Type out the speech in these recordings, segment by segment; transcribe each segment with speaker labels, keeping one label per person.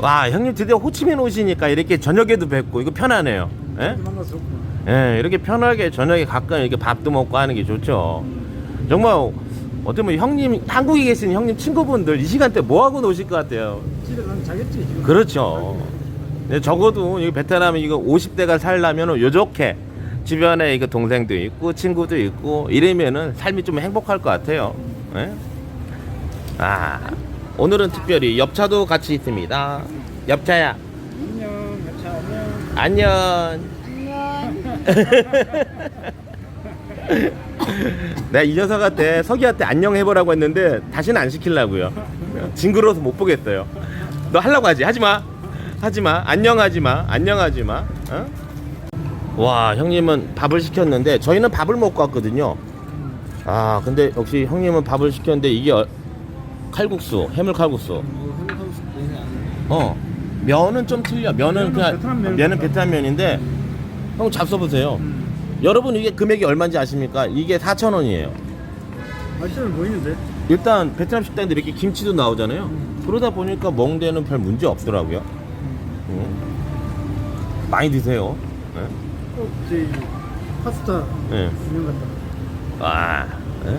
Speaker 1: 와 형님 드디어 호치민 오시니까 이렇게 저녁에도 뵙고 이거 편하네요. 예?
Speaker 2: 만나서.
Speaker 1: 예, 이렇게 편하게 저녁에 가끔 이렇게 밥도 먹고 하는 게 좋죠. 정말 어떻게 보면 형님 한국에 계신 형님 친구분들 이 시간대 뭐 하고 노실 것 같아요.
Speaker 2: 집에 가면 자겠지. 지금.
Speaker 1: 그렇죠. 근데 적어도 이 베트남 이거 50대가 살려면 요렇게 주변에 이거 동생도 있고 친구도 있고 이러면은 삶이 좀 행복할 것 같아요. 예? 아 오늘은 특별히 엽차도 같이 있습니다. 엽차야
Speaker 2: 안녕. 자, 안녕.
Speaker 1: 안녕. 내가 이 녀석한테 서기한테 안녕 해보라고 했는데 다시는 안 시키려고요. 징그러워서 못 보겠어요. 너 하려고 하지? 하지 마. 하지 마. 안녕하지 마. 안녕하지 마. 어? 와 형님은 밥을 시켰는데 저희는 밥을 먹고 왔거든요. 아 근데 역시 형님은 밥을 시켰는데 이게 어- 칼국수, 해물 칼국수.
Speaker 2: 뭐 한국하고.
Speaker 1: 어 면은 좀 틀려. 면은
Speaker 2: 면은
Speaker 1: 그냥
Speaker 2: 베트남 면.
Speaker 1: 면은 베트남 면인데 형 잡숴보세요.
Speaker 2: 음.
Speaker 1: 여러분 이게 금액이 얼마인지 아십니까? 이게 4천 원이에요.
Speaker 2: 맛있어 보이는데.
Speaker 1: 일단 베트남 식당인데 이렇게 김치도 나오잖아요.
Speaker 2: 음.
Speaker 1: 그러다 보니까 먹는 별 문제 없더라고요. 음. 많이 드세요. 네.
Speaker 2: 어, 저희 파스타
Speaker 1: 네.
Speaker 2: 유명 같다.
Speaker 1: 와. 네?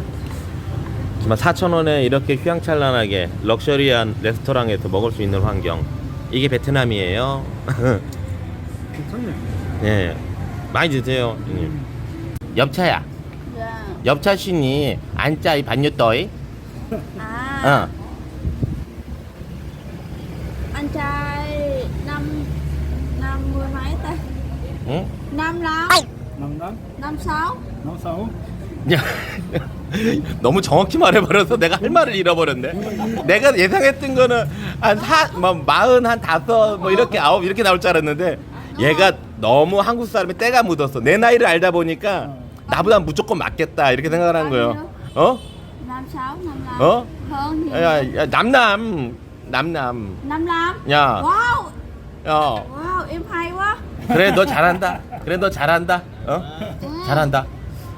Speaker 1: 정말 4천 원에 이렇게 휘황찬란하게 럭셔리한 레스토랑에서 먹을 수 있는 환경. 이게 베트남이에요.
Speaker 2: 괜찮네.
Speaker 1: 네. 많이 드세요, 형님. 엽차야.
Speaker 3: Dạ.
Speaker 1: 엽차 신이 안짜이 반유 떠이.
Speaker 3: À,
Speaker 1: 어.
Speaker 3: anh trai năm năm mươi mấy ta?
Speaker 1: 응?
Speaker 3: Năm
Speaker 2: 남남?
Speaker 3: năm sáu.
Speaker 2: 남사 오?
Speaker 1: 야, 너무 정확히 말해버려서 내가 할 말을 잃어버렸네. 내가 예상했던 거는 한 사, 뭐 마흔 한 다섯 뭐 이렇게 아홉 이렇게 나올 줄 알았는데 얘가 너무 한국 사람이 때가 묻었어. 내 나이를 알다 보니까 나보다 무조건 맞겠다 이렇게 생각을 한 거예요. 어?
Speaker 3: Năm sáu, năm năm.
Speaker 1: Ủa?
Speaker 3: Hơn nhiều.
Speaker 1: 야, 야 남남 남남.
Speaker 3: Năm năm.
Speaker 1: 야,
Speaker 3: Wow,
Speaker 1: 어.
Speaker 3: wow, em hay quá.
Speaker 1: 그래 너 잘한다. 그래 너 잘한다. 어? 잘한다.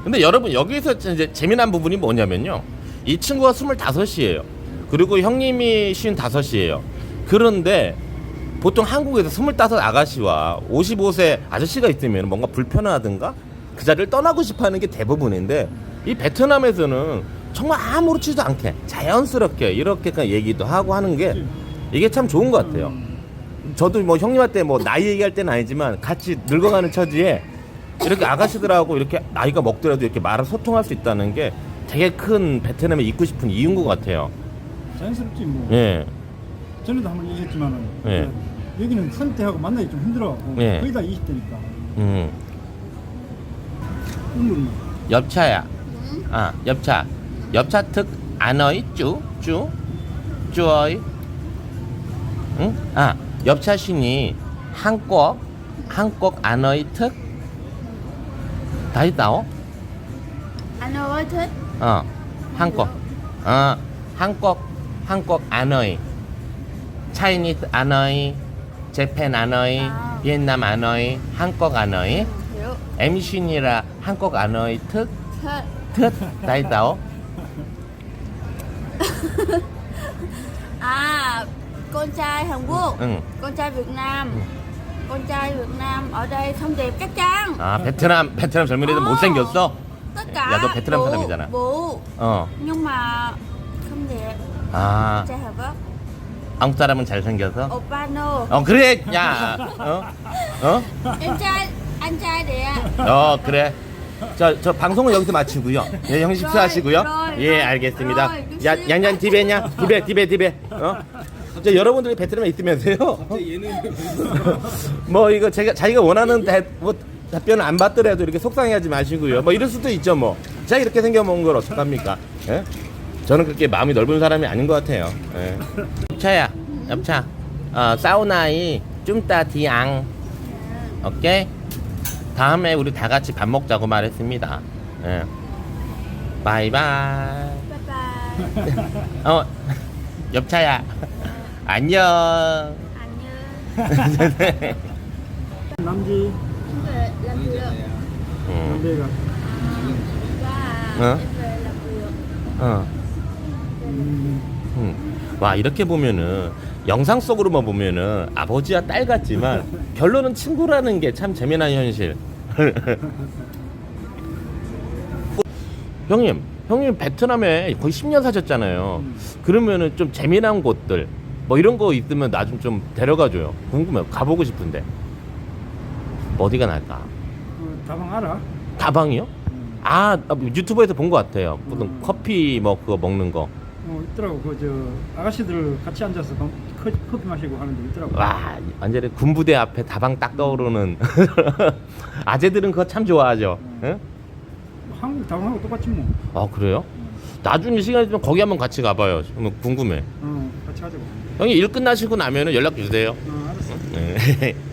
Speaker 1: 근데 여러분 여기서 이제 재미난 부분이 뭐냐면요. 이 친구가 25이에요. 그리고 형님이 55이에요. 그런데 보통 한국에서 25 아가씨와 55세 아저씨가 있으면 뭔가 불편하든가 그 자리를 떠나고 싶어 하는 게 대부분인데 이 베트남에서는 정말 아무렇지도 않게 자연스럽게 이렇게 그냥 얘기도 하고 하는 게 이게 참 좋은 것 같아요. 저도 뭐 형님한테 뭐 나이 얘기할 때는 아니지만 같이 늙어가는 처지에 이렇게 아가씨들하고 이렇게 나이가 먹더라도 이렇게 말을 소통할 수 있다는 게 되게 큰 베트남에 있고 싶은 이유인 것 같아요.
Speaker 2: 자연스럽지 뭐.
Speaker 1: 예.
Speaker 2: 전에도 한번 얘기했지만은
Speaker 1: 예.
Speaker 2: 그 여기는 선택하고 만나기 좀 힘들어.
Speaker 1: 예.
Speaker 2: 거의 다 20대니까.
Speaker 1: 음.
Speaker 2: 은근
Speaker 1: 엽차야. À, 엽차. 엽차 thức 안 어이 쭈? 쭈? 쭈어이? 응? 아, 엽차 신이 한국 한국 안 어이 thức 다이 나오?
Speaker 3: Anh ơi thích.
Speaker 1: 어, 한국. 어, 한국, 한국 아너이. 차이니스 아너이, 재팬 아너이,
Speaker 3: 아.
Speaker 1: 비엔남 아너이, 한국 아너이.
Speaker 3: Hiểu.
Speaker 1: 엠신이라 한국 아너이 특,
Speaker 3: Thích.
Speaker 1: 특, 다이다오.
Speaker 3: À, con trai Hàn Quốc,
Speaker 1: 응.
Speaker 3: con trai Việt Nam. Con trai Việt Nam ở đây không đẹp chắc chắn.
Speaker 1: 아, 베트남, 베트남 젊은이들
Speaker 3: 어.
Speaker 1: 못생겼어?
Speaker 3: Tất cả.
Speaker 1: Dạ, tôi Việt Nam
Speaker 3: bụ-
Speaker 1: 사람이잖아.
Speaker 3: bụ.
Speaker 1: 어.
Speaker 3: Nhưng mà không đẹp.
Speaker 1: 아,
Speaker 3: Trai Hàn Quốc.
Speaker 1: 한국 사람은 잘생겨서?
Speaker 3: Opano.
Speaker 1: 어, 그래, 야. 어? 어?
Speaker 3: Em trai, anh trai đẹp.
Speaker 1: 어 그래 저, 저 방송은 여기서 마치고요 예, 형님 식사하시고요
Speaker 3: rồi,
Speaker 1: 예 알겠습니다 야. 양양 디베냐 디베 디베 디베 어? 저 여러분들이 베트남에 있으면서요 뭐 이거 제가 자기가 원하는 대, 뭐, 답변을 안 받더라도 이렇게 속상해하지 마시고요 뭐 이럴 수도 있죠 뭐 제가 이렇게 생겨먹은 걸 어떡합니까 예? 저는 그렇게 마음이 넓은 사람이 아닌 것 같아요 예. 엽차야 엽차 어, 사우나이 쫌따 디앙 오케이 다음에 우리 다 같이 밥 먹자고 말했습니다. 예. 바이바이.
Speaker 3: Bye.
Speaker 1: 어, 엽차야. 안녕.
Speaker 3: Như
Speaker 2: 남지
Speaker 3: về làm việc.
Speaker 1: 응,
Speaker 2: 남배가
Speaker 3: Và
Speaker 1: Hả?
Speaker 3: em về làm việc.
Speaker 1: 어,
Speaker 2: 음,
Speaker 1: 응. 와 이렇게 보면은 영상 속으로만 보면은 아버지와 딸 같지만 결론은 친구라는 게 참 재미난 현실. 형님, 형님 베트남에 거의 10년 사셨잖아요.
Speaker 2: 음.
Speaker 1: 그러면은 좀 재미난 곳들 뭐 이런 거 있으면 나 좀 좀 데려가 줘요. 궁금해. 가보고 싶은데. 어디가 날까?
Speaker 2: 그 다방 알아?
Speaker 1: 다방이요?
Speaker 2: 음.
Speaker 1: 아 유튜브에서 본 것 같아요. 무슨
Speaker 2: 음.
Speaker 1: 커피 뭐 그거 먹는 거.
Speaker 2: 어 있더라고 그 저 아가씨들 같이 앉아서 방- 커, 커피 마시고 하는 데 있더라고.
Speaker 1: 와 완전히 군부대 앞에 다방 딱 떠오르는 아재들은 그거 참 좋아하죠. 응?
Speaker 2: 한국 다방하고 똑같지 뭐.
Speaker 1: 아 그래요? 나중에 시간 있으면 거기 한번 같이 가봐요. 그러면 궁금해.
Speaker 2: 어 같이 가자고.
Speaker 1: 형이 일 끝나시고 나면은 연락 주세요.
Speaker 2: 어 알았어.
Speaker 1: 네.